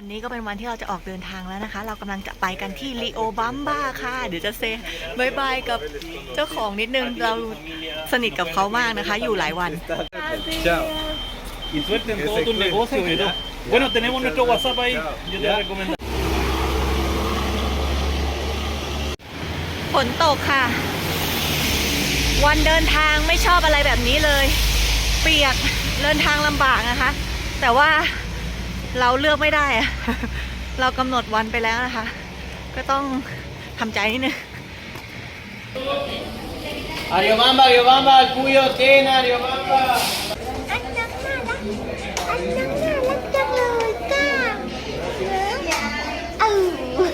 วันนี้ก็เป็นวันที่เราจะออกเดินทางแล้วนะคะ เรากำลังจะไปกันที่ลีโอบัมบ้าค่ะ เดี๋ยวจะเซบายบายกับเจ้าของนิดนึง เราสนิทกับเขามากนะคะ อยู่หลายวัน Chao. Y suerte en Que todo se tu cuide, negocio, que Edu. ya- Bueno, tenemos nuestro WhatsApp ahí. Yo te Ya. recomiendo. ฝนตกค่ะ วันเดินทางไม่ชอบอะไรแบบนี้เลย เปียกเดินทางลำบากนะคะ แต่ว่า เราเลือกไม่ได้อะเรากำหนดวันไปแล้วนะคะ ก็ต้องทำใจนิดนึง Ariobamba, Ariobamba, el cuyo tiene, Ariobamba. อันนักน่ารักอันนักน่ารักจังเลยก้าเออ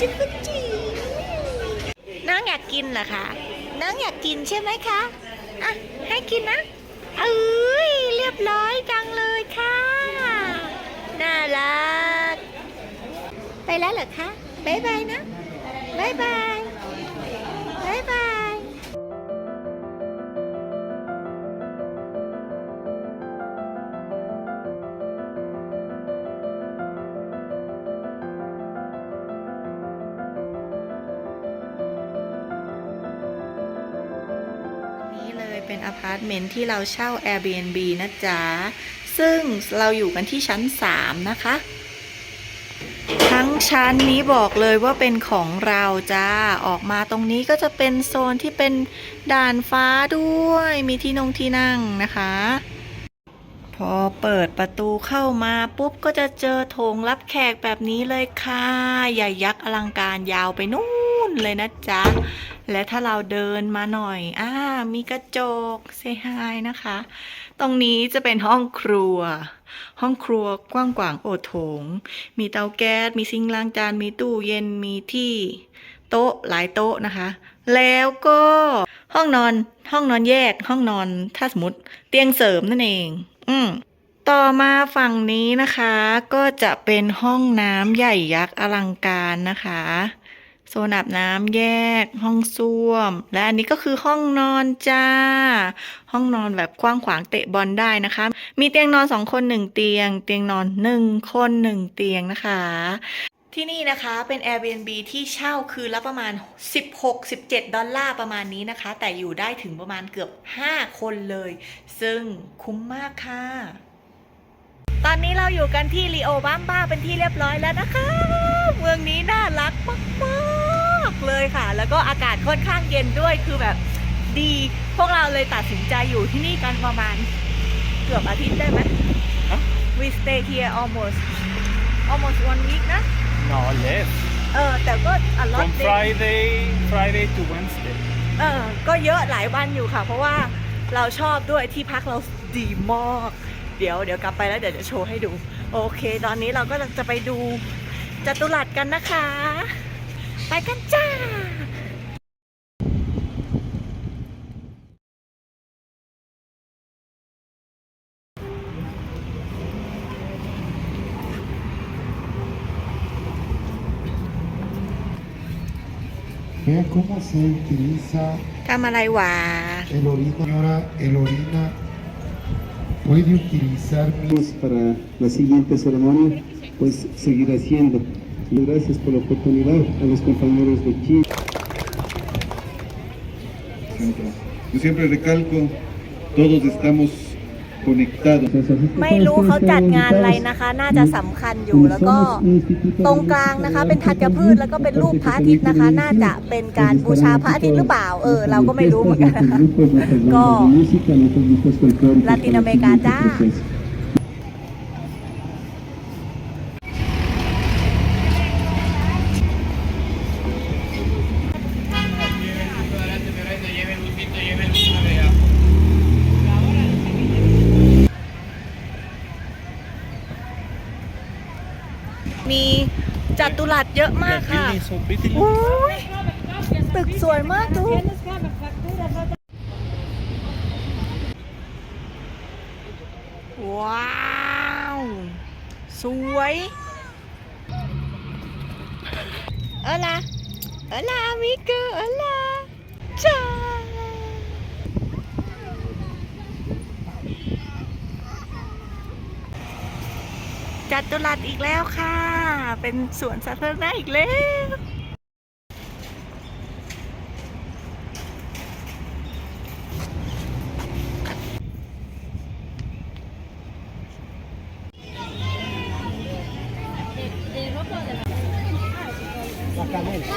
จุ๊กจีน้องอยากกินเหรอคะ น้องอยากกินใช่ไหมคะ อะ ให้กินนะเอ้ยเรียบร้อยจังเลยค่ะ น่ารัก ไปแล้วเหรอคะบายบายนะบายบาย เป็นอพาร์ตเมนต์ที่เราเช่า Airbnb นะจ๊ะ ซึ่งเราอยู่กันที่ชั้น 3 นะคะ ทั้งชั้นนี้บอกเลยว่าเป็นของเราจ้า ออกมาตรงนี้ก็จะเป็นโซนที่เป็นด่านฟ้าด้วย มีที่นงที่นั่งนะคะ พอเปิดประตูเข้ามาปุ๊บก็จะเจอโถงรับแขกแบบนี้เลยค่ะ ใหญ่ยักษ์อลังการยาวไปนู่น เลยนะจ๊ะ และถ้าเราเดินมาหน่อย อ่า มีกระจกเซฮายนะคะ ตรงนี้จะเป็นห้องครัว ห้องครัวกว้างขวางโอโถง มีเตาแก๊ส มีซิงล้างจาน มีตู้เย็น มีที่โต๊ะหลายโต๊ะนะคะ แล้วก็ห้องนอนห้องนอนแยกห้องนอนถ้าสมมติเตียงเสริมนั่นเอง อืมต่อมาฝั่งนี้นะคะ ก็จะเป็นห้องน้ำใหญ่ยักษ์อลังการนะคะ โซนอาบน้ำแยก ห้องส้วม และอันนี้ก็คือห้องนอนจ้า ห้องนอนแบบกว้างขวางเตะบอลได้นะคะ มีเตียงนอนสองคนหนึ่งเตียง เตียงนอนหนึ่งคนหนึ่งเตียงนะคะที่นี่นะคะเป็น Airbnb ที่เช่าคือละประมาณ 16-17 ดอลลาร์ประมาณนี้นะคะ แต่อยู่ได้ถึงประมาณเกือบ 5 คนเลย ซึ่งคุ้มมากค่ะ ตอนนี้เราอยู่กันที่ลีโอบ้ามบ้าเป็นที่เรียบร้อยแล้วนะคะ เลยค่ะ แล้วก็อากาศค่อนข้างเย็นด้วยคือแบบดี พวกเราเลยตัดสินใจอยู่ที่นี่กันประมาณเกือบอาทิตย์ได้ไหม We stay here almost almost one week นะ No, less. เออแต่ก็ a lot From day Friday, Friday to Wednesday. เออก็เยอะหลายวันอยู่ค่ะ เพราะว่าเราชอบด้วยที่พักเราดีมาก เดี๋ยวเดี๋ยวกลับไปแล้วเดี๋ยวจะโชว์ให้ดู โอเค ตอนนี้เราก็จะไปดูจัตุรัสกันนะคะ ไปกันจ้า Vea cómo se utiliza ทำอะไรหวา el orina. Señora, el orina puede utilizar Vamos para la siguiente ceremonia, pues seguir haciendo. Y gracias por la oportunidad a los compañeros de Chile. Yo siempre recalco, todos estamos conectados. ไม่รู้เขาจัดงานอะไรนะคะ น่าจะสำคัญอยู่แล้วก็ตรงกลางนะคะ เป็นธัญพืชแล้วก็เป็นรูปพระอาทิตย์นะคะ น่าจะเป็นการบูชาพระอาทิตย์หรือเปล่า เออ เราก็ไม่รู้เหมือนกันนะคะก็ลาตินอเมริกาจ้า มีจัตุรัสเยอะมากค่ะโอ้ยตึกสวยมากทุก ว้าว สวย เออล่ะเออล่ะมิเกอเออล่ะจ้า จัตุรัสอีกแล้วค่ะ เป็นสวนสาธารณะอีกแล้ว La canela.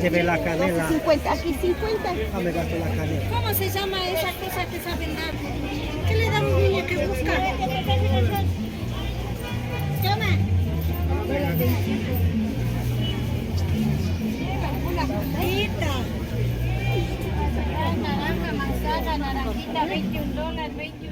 Lleve la canela. 50, aquí 50. Dame gasto la canela. ¿Cómo se llama esa cosa que saben dar? ¿Qué le da a un niño que busca? Naranjita, 21 dólares, 21